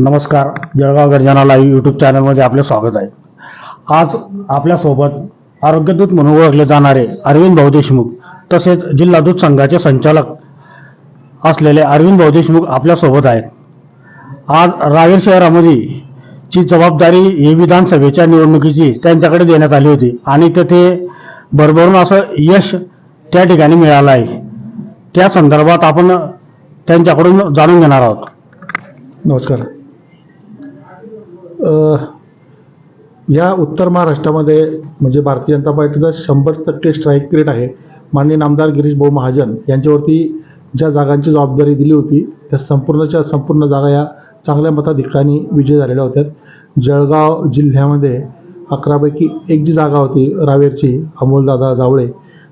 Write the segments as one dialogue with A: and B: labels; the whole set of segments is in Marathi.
A: नमस्कार जळगाव गर्जना लाईव्ह यूट्यूब चॅनलमध्ये आपले स्वागत आहे. आज आपल्यासोबत आरोग्यदूत म्हणून ओळखले जाणारे अरविंद भाऊ देशमुख तसेच जिल्हा दूध संघाचे संचालक असलेले अरविंद भाऊ देशमुख आपल्यासोबत आहेत. आज रावेर शहरामध्ये ची जबाबदारी ही विधानसभेच्या निवडणुकीची त्यांच्याकडे देण्यात आली होती आणि तेथे भरभरून असं यश त्या ठिकाणी मिळालं आहे. त्या संदर्भात आपण त्यांच्याकडून जाणून घेणार आहोत.
B: नमस्कार. या उत्तर महाराष्ट्रामध्ये म्हणजे भारतीय जनता पार्टीचा शंभर टक्के स्ट्राईक रेट आहे. माननीय नामदार गिरीश भाऊ महाजन यांच्यावरती ज्या जागांची जबाबदारी दिली होती त्या संपूर्णच्या संपूर्ण जागा या चांगल्या मताधिकांनी विजय झालेल्या होत्या. जळगाव जिल्ह्यामध्ये अकरापैकी एक जी जागा होती रावेरची अमोलदादा जावळे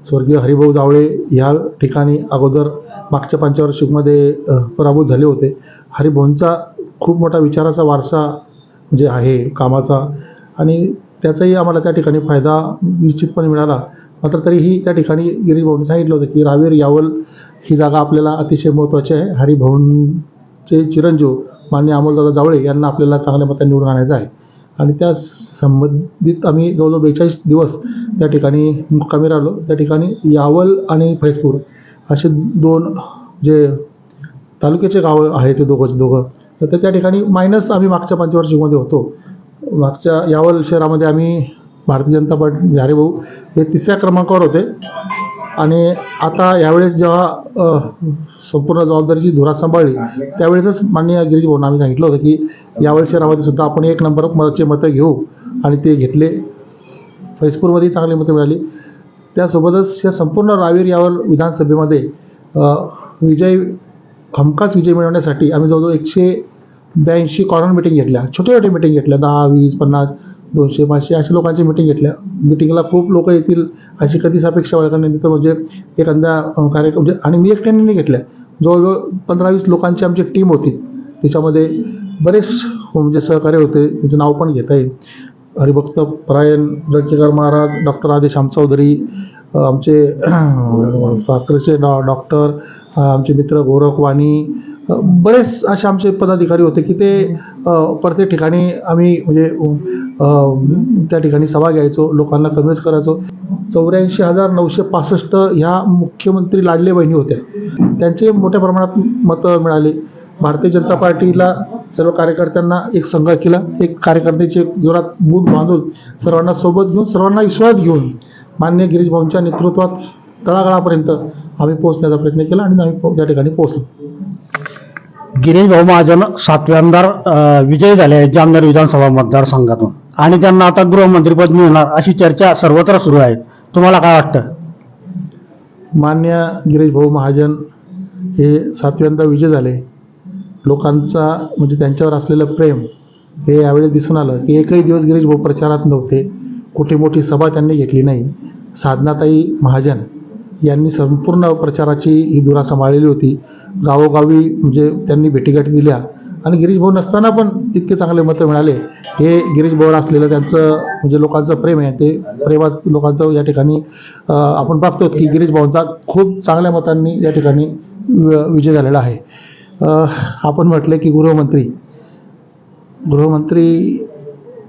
B: स्वर्गीय हरिभाऊ जावळे ह्या ठिकाणी अगोदर मागच्या पंचवार्षिकमध्ये पराभूत झाले होते. हरिभाऊंचा खूप मोठा विचाराचा वारसा जे आहे कामाचा. आणि त्याचाही आम्हाला त्या ठिकाणी फायदा निश्चितपणे मिळाला. मात्र तरीही त्या ठिकाणी गिरीभाऊंनी सांगितलं होतं की रावेर यावल ही जागा आपल्याला अतिशय महत्त्वाची आहे. हरिभाऊंचे चिरंजीव मान्य अमोलदादा जावळे यांना आपल्याला चांगल्या मतांनी निवडून आणायचं आहे. आणि त्या संबंधित आम्ही जवळजवळ बेचाळीस दिवस त्या ठिकाणी मुक्कामी राहिलो. त्या ठिकाणी यावल आणि फैजपूर असे दोन जे तालुक्याचे गावं आहेत ते दोघं दोघं तर त्या ठिकाणी मायनस आम्ही मागच्या पंचवार्षिकमध्ये होतो. मागच्या यावल शहरामध्ये आम्ही भारतीय जनता पार्टी हरिभाऊ हे तिसऱ्या क्रमांकावर होते. आणि आता यावेळेस जेव्हा संपूर्ण जबाबदारीची धुरा सांभाळली त्यावेळेसच माननीय गिरीश भाऊंना आम्ही सांगितलं होतं की यावेळेस शहरामध्ये सुद्धा आपण एक नंबर मताचे मतं घेऊ आणि ते घेतले. फैजपूरमध्ये चांगली मतं मिळाली. त्यासोबतच या संपूर्ण रावेर यावल विधानसभेमध्ये विजय हमखास विजय मिळवण्यासाठी आम्ही जवळजवळ एकशे ब्याऐंशी कॉर्नर मिटिंग घेतल्या. छोट्या छोट्या मिटिंग घेतल्या. दहा वीस पन्नास दोनशे पाचशे अशा लोकांची मिटिंग घेतल्या. मिटिंगला खूप लोक येतील अशी कधीच अपेक्षा बाळगण्याने तर म्हणजे एखाद्या कार्यक्रम म्हणजे आणि मी एकट्याने नाही घेतल्या. जवळजवळ पंधरा वीस लोकांची आमची टीम होती. त्याच्यामध्ये बरेच म्हणजे सहकार्य होते. त्याचं नाव पण घेता येईल. हरिभक्त परायण जळकेकर महाराज डॉक्टर आदेश चौधरी आमचे साखरेचे डॉ डॉक्टर आमचे मित्र गोरखवाणी बरेच असे आमचे पदाधिकारी होते की ते प्रत्येक ठिकाणी आम्ही म्हणजे त्या ठिकाणी सभा घ्यायचो लोकांना कन्व्हिन्स करायचो. चौऱ्याऐंशी हजार नऊशे पासष्ट ह्या मुख्यमंत्री लाडले बहिणी होत्या. त्यांचे मोठ्या प्रमाणात मतं मिळाली. भारतीय जनता पार्टीला सर्व कार्यकर्त्यांना एक संघ केला. एक कार्यकर्त्याचे जोरात बूट बांधून सर्वांना सोबत घेऊन सर्वांना विश्वास घेऊन मान्य गिरीश भाऊंच्या नेतृत्वात तळागाळापर्यंत आम्ही पोहोचण्याचा प्रयत्न केला आणि आम्ही त्या ठिकाणी पोहोचलो.
A: गिरीश भाऊ महाजन सातव्यांदा अ, विजयी झाले आहेत जामनेर विधानसभा मतदारसंघातून. आणि त्यांना आता गृहमंत्रीपद मिळणार अशी चर्चा सर्वत्र सुरू आहे. तुम्हाला काय वाटतं?
B: मान्य गिरीश भाऊ महाजन हे सातव्यांदा विजय झाले. लोकांचा म्हणजे त्यांच्यावर असलेलं प्रेम हे यावेळी दिसून आलं की एकही दिवस गिरीश भाऊ प्रचारात नव्हते. कुठे मोठी सभा त्यांनी घेतली नाही. साधनाताई महाजन यांनी संपूर्ण प्रचाराची ही धुरा सांभाळलेली होती. गावोगावी म्हणजे त्यांनी भेटीगाठी दिल्या. आणि गिरीश भाऊ नसताना पण इतके चांगले मतं मिळाले. हे गिरीश भाऊवर असलेलं त्यांचं म्हणजे लोकांचं प्रेम आहे. ते प्रेमात लोकांचं या ठिकाणी आपण बघतो की गिरीश भाऊंचा खूप चांगल्या मतांनी या ठिकाणी वि- विजय झालेला आहे. आपण म्हटलं की गृहमंत्री. गृहमंत्री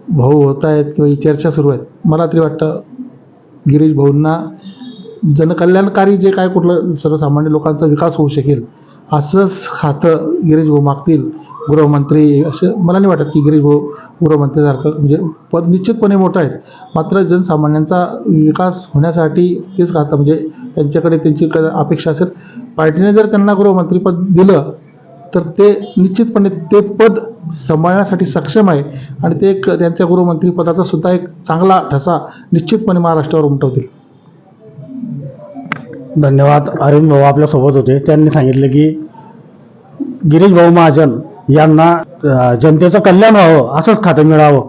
B: भाऊ होत आहेत किंवा ही चर्चा सुरू आहेत. मला तरी वाटतं गिरीश भाऊंना जनकल्याणकारी जे काय कुठलं सर्वसामान्य लोकांचा विकास होऊ शकेल असंच खातं गिरीश भाऊ मागतील गृहमंत्री. असं मला नाही वाटत की गिरीश भाऊ गृहमंत्रीसारखं म्हणजे पद निश्चितपणे मोठं आहेत. मात्र जनसामान्यांचा विकास होण्यासाठी तेच खातं म्हणजे त्यांच्याकडे त्यांची क अपेक्षा असेल. पार्टीने जर त्यांना गृहमंत्रीपद दिलं तर ते निश्चितपणे ते पद सांभाळण्यासाठी सक्षम आहे. आणि ते एक त्यांच्या गृहमंत्रीपदाचा सुद्धा एक चांगला ठसा निश्चितपणे महाराष्ट्रावर उमटवतील.
A: धन्यवाद. अरविंद भाऊ आपल्यासोबत होते. त्यांनी सांगितलं की गिरीश भाऊ महाजन यांना जनतेचं कल्याण व्हावं असंच खातं मिळावं.